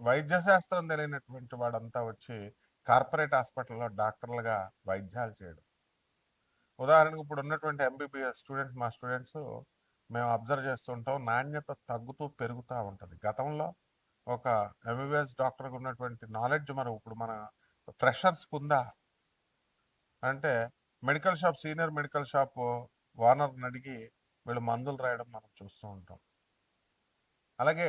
వైద్య శాస్త్రం తెలియనటువంటి వాడంతా వచ్చి కార్పొరేట్ హాస్పిటల్లో డాక్టర్లుగా వైద్యాలు చేయడం. ఉదాహరణకు ఇప్పుడు ఉన్నటువంటి ఎంబీబీఎస్ స్టూడెంట్స్ మా స్టూడెంట్స్ మేము అబ్జర్వ్ చేస్తుంటాం నాణ్యత తగ్గుతూ పెరుగుతూ ఉంటుంది. గతంలో ఒక ఎంబీబీఎస్ డాక్టర్కి ఉన్నటువంటి నాలెడ్జ్ మనం ఇప్పుడు మన ఫ్రెషర్స్ ఉందా అంటే medical shop senior medical shop ఓనర్ని అడిగి వీళ్ళు మందులు రాయడం మనం చూస్తూ ఉంటాం. అలాగే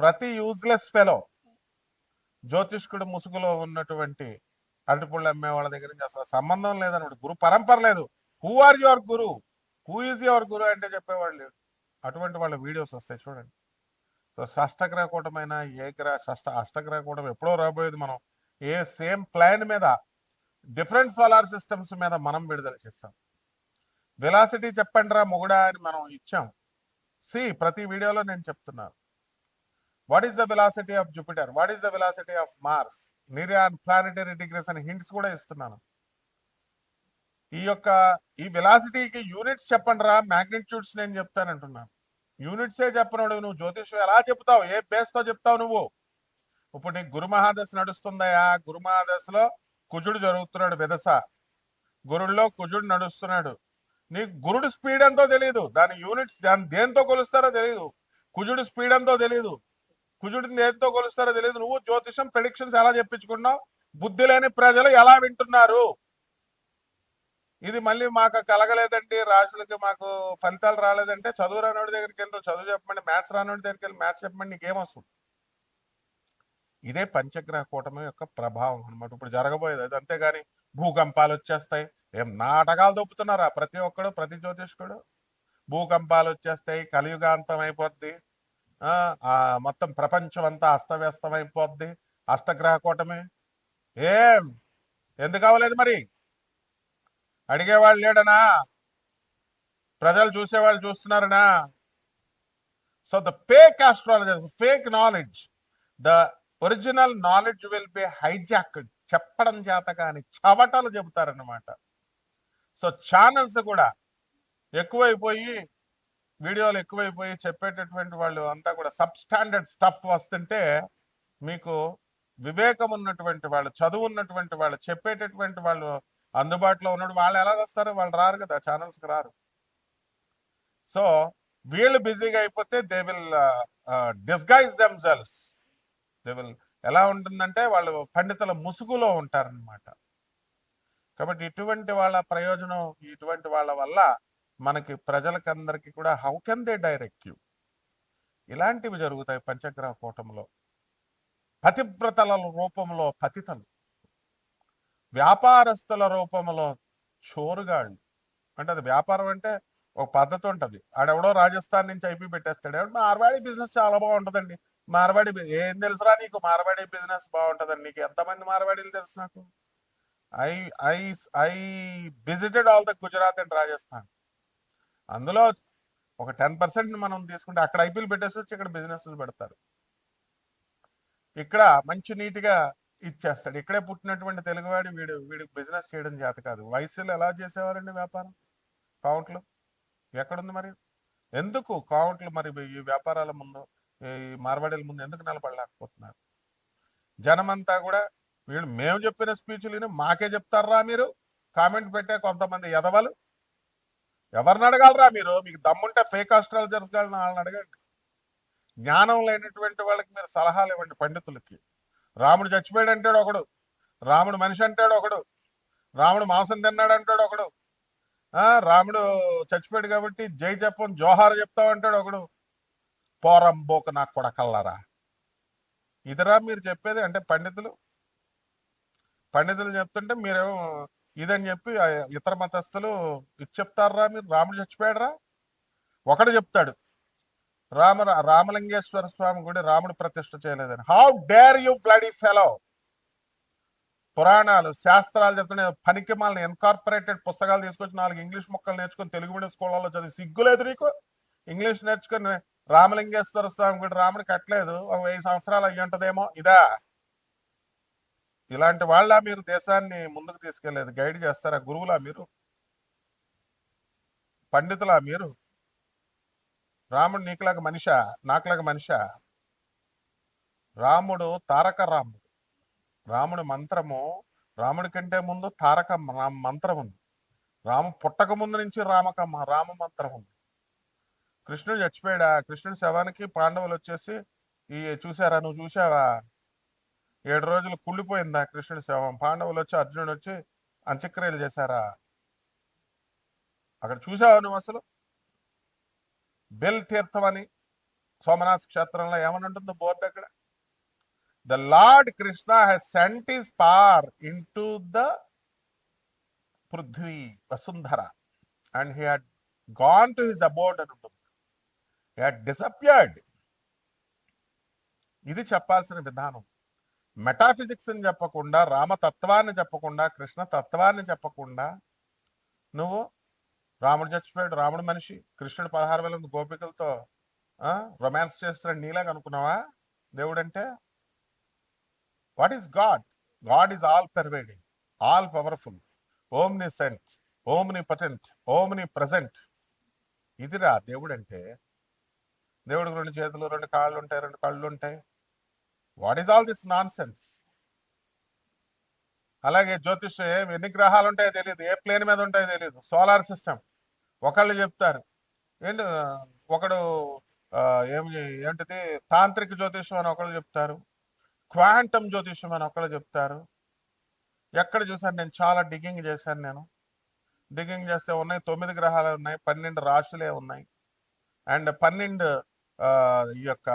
ప్రతి యూజ్లెస్ ఫెలో జ్యోతిష్కుడు ముసుగులో ఉన్నటువంటి అరటిపళ్ళు అమ్మే వాళ్ళ దగ్గర నుంచి అసలు సంబంధం లేదనమాట గురు పరంపర లేదు. Who are your guru who is your guru అంటే చెప్పేవాళ్ళు లేడు. అటువంటి వాళ్ళ వీడియోస్ వస్తాయి చూడండి. సో షష్టగ్రహ కూటమైన ఏ గ్రహ షష్ట అష్టగ్రహ కూటం ఎప్పుడో రాబోయేది మనం ఏ సేమ్ ప్లాన్ మీద డిఫరెంట్ సోలార్ సిస్టమ్స్ మీద మనం విడుదల చేస్తాం. వెలాసిటీ చెప్పండి రా మొగుడా అని మనం ఇచ్చాం. సి ప్రతి వీడియోలో నేను చెప్తున్నాను. What is the velocity of Jupiter what is the velocity of Mars నిర్యాన్ planetary degrees అని హింట్స్ కూడా ఇస్తున్నాను. ఈ యొక్క ఈ వెలాసిటీకి యూనిట్స్ చెప్పండి రా మ్యాగ్నిట్యూడ్స్ నేను చెప్తానంటున్నాను యూనిట్సే చెప్పనోడు నువ్వు జ్యోతిష్యం ఎలా చెప్తావు? ఏ బేస్తో చెప్తావు నువ్వు? ఇప్పుడు నీకు గురు మహాదశ నడుస్తుందయా? గురు మహాదశలో కుజుడు జరుగుతున్నాడు విదస గురుల్లో కుజుడు నడుస్తున్నాడు. నీకు గురుడు స్పీడ్ ఎంతో తెలియదు దాని యూనిట్స్ దాని దేంతో కొలుస్తారో తెలియదు కుజుడు స్పీడ్ ఎంతో తెలియదు కుజుడిని దేనితో కొలుస్తారో తెలియదు. నువ్వు జ్యోతిషం ప్రెడిక్షన్స్ ఎలా చెప్పించుకున్నావు? బుద్ధి లేని ప్రజలు ఎలా వింటున్నారు? ఇది మళ్ళీ మాకు కలగలేదండి. రాజులకి మాకు ఫలితాలు రాలేదంటే చదువు రానోడి దగ్గరికి వెళ్ళి చదువు చెప్పమండి మ్యాథ్స్ రానోడి దగ్గరికి వెళ్ళి మ్యాథ్స్ చెప్పండి నీకేమొస్తుంది ఇదే పంచగ్రహ కూటమి యొక్క ప్రభావం అన్నమాట. ఇప్పుడు జరగబోయేది అది. అంతేగాని భూకంపాలు వచ్చేస్తాయి. ఏం నాటకాలు దొప్పుతున్నారా ప్రతి ఒక్కడు ప్రతి జ్యోతిష్కుడు. భూకంపాలు వచ్చేస్తాయి కలియుగాంతం అయిపోద్ది. మొత్తం ప్రపంచం అంతా అస్తవ్యస్తం అయిపోద్ది అష్టగ్రహ కూటమి. ఏం? ఎందుకు అవ్వలేదు మరి? అడిగేవాళ్ళు లేడనా? ప్రజలు చూసేవాళ్ళు చూస్తున్నారనా? So the fake astrologers fake knowledge the original knowledge will be hijack చెప్పడం చేత కానీ చవటలు చెబుతారన్నమాట. సో ఛానల్స్ కూడా ఎక్కువైపోయి వీడియోలు ఎక్కువైపోయి చెప్పేటటువంటి వాళ్ళు అంతా కూడా సబ్ స్టాండర్డ్ స్టఫ్ వస్తుంటే మీకు వివేకం ఉన్నటువంటి వాళ్ళు చదువు ఉన్నటువంటి వాళ్ళు చెప్పేటటువంటి వాళ్ళు అందుబాటులో ఉన్నట్టు వాళ్ళు ఎలా వస్తారు వాళ్ళు రారు కదా ఛానల్స్కి రారు. సో వీళ్ళు బిజీగా అయిపోతే they will disguise themselves they will ఎలా ఉంటుందంటే వాళ్ళు పండితుల ముసుగులో ఉంటారనమాట కాబట్టి ఇటువంటి వాళ్ళ ప్రయోజనం ఇటువంటి వాళ్ళ వల్ల మనకి ప్రజలకందరికీ కూడా how can they direct you ఇలాంటివి జరుగుతాయి పంచగ్రహ కూటంలో. పతివ్రతల రూపంలో పతితలు. వ్యాపారస్తుల రూపంలో చోరుగాళ్ళు. అంటే అది వ్యాపారం అంటే ఒక పద్ధతి ఉంటుంది. ఆడెవడో రాజస్థాన్ నుంచి ఐపీ పెట్టేస్తాడు. ఎవడు మార్వాడి బిజినెస్ చాలా బాగుంటుందండి. మార్వాడి ఏం తెలుసురా నీకు? మార్వాడి బిజినెస్ బాగుంటుందండి నీకు ఎంతమంది మార్వాడీలు తెలుసు నాకు? I I I visited all the Gujarat and Rajasthan అందులో ఒక టెన్ పర్సెంట్ మనం తీసుకుంటే అక్కడ ఐపీఎల్ పెట్టేసి వచ్చి ఇక్కడ బిజినెస్లు పెడతారు. ఇక్కడ మంచి నీట్గా ఇచ్చేస్తాడు. ఇక్కడే పుట్టినటువంటి తెలుగువాడి వీడు వీడికి బిజినెస్ చేయడం చేత కాదు. వయసులో ఎలా చేసేవారండి వ్యాపారం? కౌంట్లు ఎక్కడుంది మరి? ఎందుకు కౌంట్లు మరి ఈ వ్యాపారాల ముందు ఈ మార్వాడీల ముందు ఎందుకు నిలబడలేకపోతున్నారు? జనమంతా కూడా వీళ్ళు మేము చెప్పిన స్పీచ్లు మాకే చెప్తారా మీరు? కామెంట్ పెట్టే కొంతమంది ఎదవలు ఎవరిని అడగాలరా మీరు? మీకు దమ్ముంటే ఫేక్ ఆస్ట్రాలజర్స్ వాళ్ళని వాళ్ళని అడగండి. జ్ఞానం లేనటువంటి వాళ్ళకి మీరు సలహాలు ఇవ్వండి పండితులకి. రాముడు చచ్చిపోయాడు అంటాడు ఒకడు. రాముడు మనిషి అంటాడు ఒకడు. రాముడు మాంసం తిన్నాడు అంటాడు ఒకడు. రాముడు చచ్చిపోయాడు కాబట్టి జై చెప్పం జోహార్ చెప్తావు అంటాడు ఒకడు. పోరం బోక నాకు కొడకల్లారా? ఇదిరా మీరు చెప్పేది అంటే పండితులు. పండితులు చెప్తుంటే మీరేమో ఇదని చెప్పి ఇతర మతస్థులు ఇది చెప్తారా మీరు? రాముడు చచ్చిపోయాడరా? ఒకడు చెప్తాడు రామ రామలింగేశ్వర స్వామి గుడి రాముడు ప్రతిష్ఠ చేయలేదని. How dare you bloody fellow పురాణాలు శాస్త్రాలు చెప్తున్న పనికి మాలని ఇన్కార్పొరేటెడ్ పుస్తకాలు తీసుకొచ్చి నాలుగు ఇంగ్లీష్ మొక్కలు నేర్చుకొని తెలుగు మీడియం స్కూళ్ళలో చదివి సిగ్గులేదు నీకు? ఇంగ్లీష్ నేర్చుకొని రామలింగేశ్వర స్వామి గుడి రాముడు కట్టలేదు ఒక వెయ్యి సంవత్సరాలు అయ్యి ఉంటుందేమో ఇదా? ఇలాంటి వాళ్ళ మీరు దేశాన్ని ముందుకు తీసుకెళ్ళేదు? గైడ్ చేస్తారా గురువులా మీరు? పండితులా మీరు? రాముడు నీకులాగా మనిషా? నాకులాగా మనిష? రాముడు తారక రాముడు. రాముడి మంత్రము రాముడి కంటే ముందు తారక మంత్రం ఉంది రాము పుట్టక ముందు నుంచి రామక రామ మంత్రం ఉంది కృష్ణుడు చచ్చిపోయాడా? కృష్ణుడి శవానికి పాండవులు వచ్చేసి ఈ చూసారా నువ్వు చూసావా ఏడు రోజులు కుళ్ళిపోయిందా కృష్ణుడి శవం? పాండవులు వచ్చి అర్జునుడు వచ్చి అంత్యక్రియలు చేశారా? అక్కడ చూసావా నువ్వు అసలు? బెల్ తీర్థం అని సోమనాథ్ క్షేత్రంలో ఏమని ఉంటుందో బోర్డు అక్కడ? The lord Krishna has sent is par in to the Prithvi Vasundhara and he had gone to his about అని ఉంటుంది. He had disappeared. ఇది చెప్పాల్సిన విధానం. మెటాఫిజిక్స్ అని చెప్పకుండా రామతత్వాన్ని చెప్పకుండా కృష్ణ తత్వాన్ని చెప్పకుండా నువ్వు రాముడు చచ్చిపోయాడు రాముడు మనిషి కృష్ణుడు పదహారు వేల గోపికలతో రొమాన్స్ చేస్తున్నాడు నీలా అనుకున్నావా? దేవుడు అంటే what is God God is all pervading all powerful omniscient omnipotent omnipresent ఇదిరా దేవుడు అంటే దేవుడికి రెండు చేతులు రెండు కాళ్ళు ఉంటాయి రెండు కళ్ళు ఉంటాయి. What is all this nonsense అలాగే జ్యోతిష్ ఎన్ని గ్రహాలు ఉంటాయో తెలియదు ఏ ప్లేన్ మీద ఉంటాయో తెలియదు సోలార్ సిస్టమ్ ఒకళ్ళు చెప్తారు ఏంటి ఒకడు ఏం ఏంటిది తాంత్రిక జ్యోతిష్యం అని ఒకళ్ళు చెప్తారు క్వాంటమ్ జ్యోతిష్యం అని ఒకళ్ళు చెప్తారు. ఎక్కడ చూసాను నేను? చాలా డిగ్గింగ్ చేశాను నేను. డిగ్గింగ్ చేస్తే ఉన్నాయి తొమ్మిది గ్రహాలు ఉన్నాయి పన్నెండు రాశులే ఉన్నాయి. అండ్ పన్నెండు ఈ యొక్క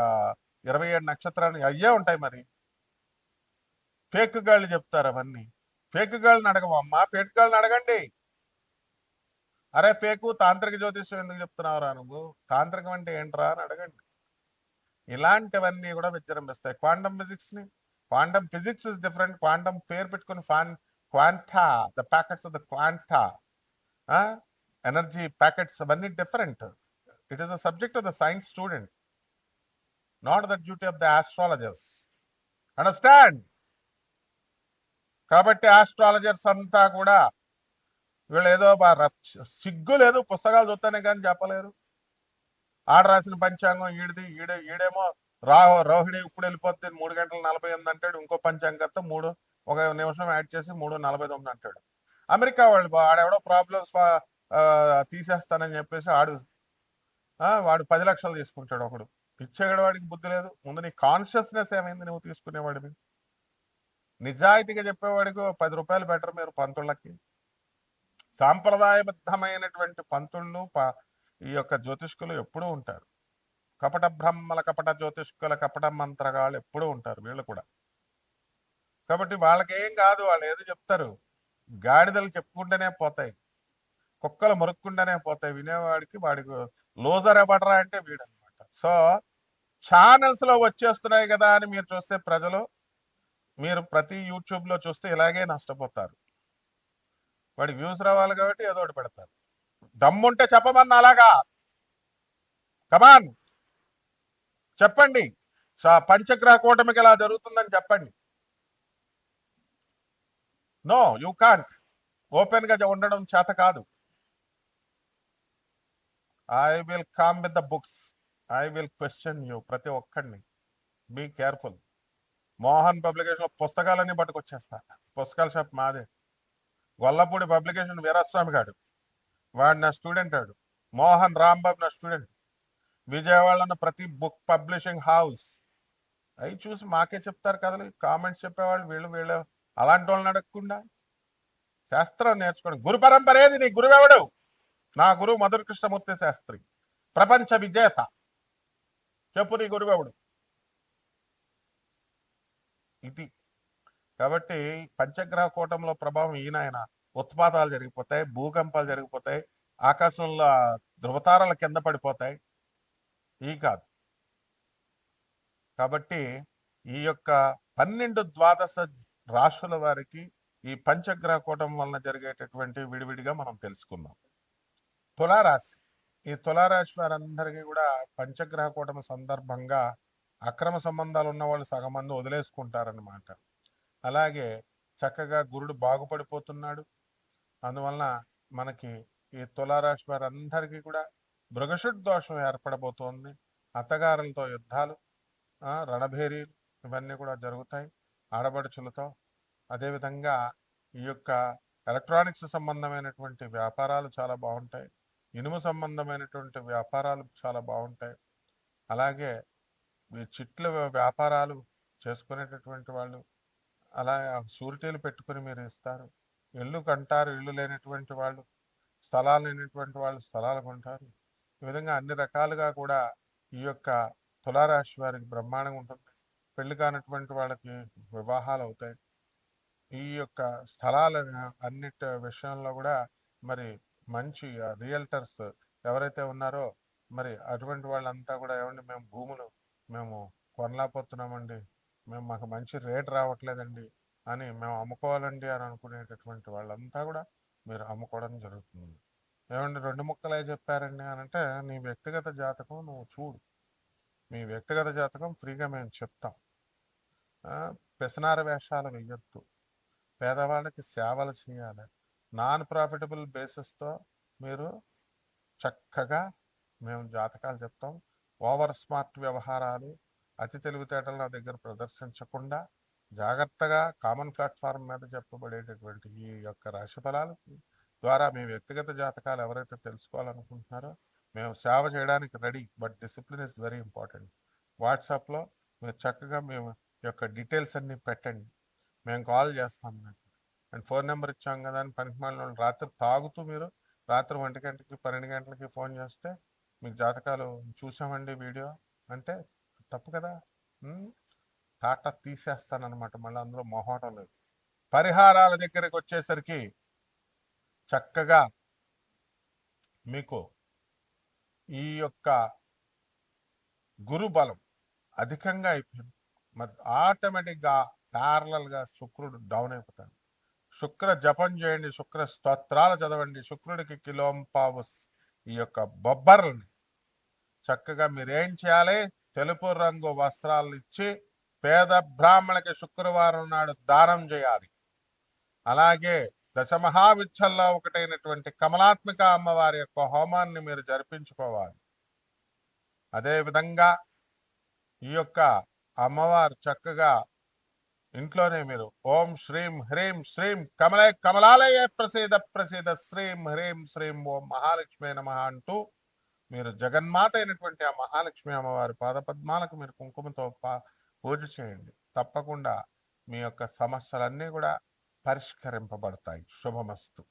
ఇరవై ఏడు నక్షత్రాలు అయ్యే ఉంటాయి మరి. ఫేక్ గాళ్ళు చెప్తారు అవన్నీ. ఫేక్ గాళ్ళని అడగవమ్మా ఫేక్ గాళ్ళని అడగండి. అరే ఫేకు తాంత్రిక జ్యోతిష్యం ఎందుకు చెప్తున్నావురా నువ్వు? తాంత్రికం అంటే ఏంట్రా అని అడగండి. ఇలాంటివన్నీ కూడా విజృంభిస్తాయి. క్వాంటమ్ ఫిజిక్స్ని quantum physics is different. Quantum పేరు పెట్టుకుని fan quanta the packets of the quanta. Energy packets అవన్నీ different. It is the subject of the science student. Not the duty of the astrologers understand కాబట్టి astrologers అంతా కూడా వీళ్ళు ఏదో బా- సిగ్గు లేదు పుస్తకాలు చూస్తేనే కానీ చెప్పలేరు. ఆడ రాసిన పంచాంగం ఈడిది ఈడే ఈడేమో రాహో రోహిణి ఇప్పుడు వెళ్ళిపోతే మూడు గంటల నలభై ఎనిమిది అంటాడు ఇంకో పంచాంగంతో మూడు ఒక నిమిషం యాడ్ చేసి మూడు నలభై తొమ్మిది అంటాడు. అమెరికా వాళ్ళు బా- ఆడెవడో ప్రాబ్లమ్స్ తీసేస్తానని చెప్పేసి ఆడు వాడు పది లక్షలు తీసుకుంటాడు ఒకడు. పిచ్చేగడ వాడికి బుద్ధి లేదు. ముందు నీ కాన్షియస్నెస్ ఏమైంది నువ్వు తీసుకునేవాడివి? నిజాయితీగా చెప్పేవాడికి పది రూపాయలు బెటర్ మీరు పంతుళ్ళకి. సాంప్రదాయబద్ధమైనటువంటి పంతుళ్ళు ప- ఈ యొక్క జ్యోతిష్కులు ఎప్పుడూ ఉంటారు. కపట బ్రహ్మల కపట జ్యోతిష్కుల కపట మంత్రగాళ్ళు ఎప్పుడూ ఉంటారు వీళ్ళు కూడా. కాబట్టి వాళ్ళకేం కాదు వాళ్ళు ఏదో చెప్తారు. గాడిదలు చెప్పుకుంటూనే పోతాయి. కుక్కలు మురుక్కుంటూనే పోతాయి. వినేవాడికి వాడికి లోజర్ ఎవడరా అంటే వీడన్నమాట సో ఛానల్స్లో వచ్చేస్తున్నాయి కదా అని మీరు చూస్తే ప్రజలు మీరు ప్రతి యూట్యూబ్లో చూస్తే ఇలాగే నష్టపోతారు. వాడి వ్యూస్ రావాలి కాబట్టి ఏదో ఒకటి పెడతారు. దమ్ముంటే చెప్పమన్నా అలాగా. కమాన్! చెప్పండి. పంచగ్రహ కూటమికి ఇలా జరుగుతుందని చెప్పండి. No you can't. ఓపెన్గా ఉండడం చేత కాదు. I will come with the books. I will question you ప్రతి ఒక్కడిని. బీ కేర్ఫుల్ మోహన్ పబ్లికేషన్లో పుస్తకాలన్నీ పట్టుకొచ్చేస్తా. పుస్తకాల షాప్ మాదే. గొల్లపూడి పబ్లికేషన్ వీరాస్వామి గాడు. వాడు నా స్టూడెంట్ ఆడు మోహన్ రాంబాబు నా స్టూడెంట్. విజయవాడలో ప్రతి బుక్ పబ్లిషింగ్ హౌస్. అవి చూసి మాకే చెప్తారు కదలు. కామెంట్స్ చెప్పేవాళ్ళు వీళ్ళు వీళ్ళు అలాంటి వాళ్ళని అడగకుండా. శాస్త్రం నేర్చుకోండి. గురు పరంపర ఏది? నీ గురువెవడు? నా గురువు మధుర కృష్ణమూర్తి శాస్త్రి. ప్రపంచ విజేత. చెప్పు నీ గురువెవడు ఇది. కాబట్టి పంచగ్రహ కూటంలో ప్రభావం ఈయన ఉత్పాతాలు జరిగిపోతాయి భూకంపాలు జరిగిపోతాయి ఆకాశంలో ధృవతారాల కింద పడిపోతాయి. ఈ కాదు. కాబట్టి ఈ యొక్క పన్నెండు ద్వాదశ రాశుల వారికి ఈ పంచగ్రహ కూటం వలన జరిగేటటువంటి విడివిడిగా మనం తెలుసుకుందాం. తులారాశి. ఈ తులారాశి వారందరికీ కూడా పంచగ్రహ కూటమి సందర్భంగా అక్రమ సంబంధాలు ఉన్న వాళ్ళు సగం మంది వదిలేసుకుంటారనమాట అలాగే చక్కగా గురుడు బాగుపడిపోతున్నాడు. అందువలన మనకి ఈ తులారాశి వారందరికీ కూడా మృగషుడ్ దోషం ఏర్పడబోతోంది. అత్తగారులతో యుద్ధాలు రణభేరీలు ఇవన్నీ కూడా జరుగుతాయి. ఆడబడుచులతో. అదేవిధంగా ఈ యొక్క ఎలక్ట్రానిక్స్ సంబంధమైనటువంటి వ్యాపారాలు చాలా బాగుంటాయి. ఇనుము సంబంధమైనటువంటి వ్యాపారాలు చాలా బాగుంటాయి. అలాగే ఈ చిట్ల వ్యాపారాలు చేసుకునేటటువంటి వాళ్ళు అలా షూరిటీలు పెట్టుకుని మీరు ఇస్తారు. ఇల్లు కంటారు ఇల్లు లేనటువంటి వాళ్ళు స్థలాలు లేనటువంటి వాళ్ళు స్థలాలు కొంటారు. ఈ విధంగా అన్ని రకాలుగా కూడా ఈ యొక్క తులారాశి వారికి బ్రహ్మాండంగా ఉంటుంది. పెళ్ళి కానటువంటి వాళ్ళకి వివాహాలు అవుతాయి. ఈ యొక్క స్థలాల అన్నిటి విషయంలో కూడా మరి మంచి రియల్టర్స్ ఎవరైతే ఉన్నారో మరి అటువంటి వాళ్ళంతా కూడా ఏమండి మేము భూములు మేము కొనలేకపోతున్నామండి. మేము మాకు మంచి రేట్ రావట్లేదండి అని మేము అమ్ముకోవాలండి అని అనుకునేటటువంటి వాళ్ళంతా కూడా మీరు అమ్ముకోవడం జరుగుతుంది ఏమండి రెండు ముక్కలే చెప్పారండి అని అంటే నీ వ్యక్తిగత జాతకం నువ్వు చూడు. మీ వ్యక్తిగత జాతకం ఫ్రీగా మేము చెప్తాం. పెసనార వేషాలు వెయ్యొద్దు. పేదవాళ్ళకి సేవలు చేయాలి. నాన్ ప్రాఫిటబుల్ బేసిస్తో మీరు చక్కగా మేము జాతకాలు చెప్తాం. ఓవర్ స్మార్ట్ వ్యవహారాలు అతి తెలివితేటలు నా దగ్గర ప్రదర్శించకుండా జాగ్రత్తగా కామన్ ప్లాట్ఫామ్ మీద చెప్పబడేటటువంటి ఈ యొక్క రాశి ఫలాలు ద్వారా మీ వ్యక్తిగత జాతకాలు ఎవరైతే తెలుసుకోవాలనుకుంటున్నారో మేము సేవ చేయడానికి ready. But discipline is very important. వాట్సాప్లో మీరు చక్కగా మేము యొక్క డీటెయిల్స్ అన్నీ పెట్టండి. మేము కాల్ చేస్తాం మీకు అండ్ ఫోన్ నెంబర్ ఇచ్చాం కదా అని పనికి మాలిన రాత్రి తాగుతూ మీరు రాత్రి ఒంటి గంటకి పన్నెండు గంటలకి ఫోన్ చేస్తే మీకు జాతకాలు చూసామండి వీడియో అంటే తప్పు కదా? టాటా తీసేస్తానన్నమాట. మళ్ళీ అందులో మొహోటం లేదు. పరిహారాల దగ్గరికి వచ్చేసరికి చక్కగా మీకు ఈ యొక్క గురు బలం అధికంగా అయిపోయింది. మరి ఆటోమేటిక్గా ప్యారలల్గా శుక్రుడు డౌన్ అయిపోతాడు. శుక్ర జపం చేయండి శుక్ర స్తోత్రాలు చదవండి శుక్రుడికి కిలోంపావుస్ ఈ యొక్క బొబ్బర్లని. చక్కగా మీరేం చేయాలి? తెలుపు రంగు వస్త్రాలు ఇచ్చి పేద బ్రాహ్మణకి శుక్రవారం నాడు దానం చేయాలి. అలాగే దశమహావిచ్చల్లో ఒకటైనటువంటి కమలాత్మిక అమ్మవారి యొక్క హోమాన్ని మీరు జరిపించుకోవాలి. అదేవిధంగా ఈ యొక్క అమ్మవారు చక్కగా ఇంట్లోనే మీరు. ఓం శ్రీం హ్రీం శ్రీం కమలే కమలాలయ ప్రసీద ప్రసీద శ్రీం హ్రీం శ్రీం ఓం మహాలక్ష్మి నమ అంటూ మీరు జగన్మాత అయినటువంటి ఆ మహాలక్ష్మి అమ్మవారి పాదపద్మాలకు మీరు కుంకుమతో పా- పూజ చేయండి. తప్పకుండా మీ యొక్క సమస్యలన్నీ కూడా పరిష్కరింపబడతాయి. శుభమస్తు.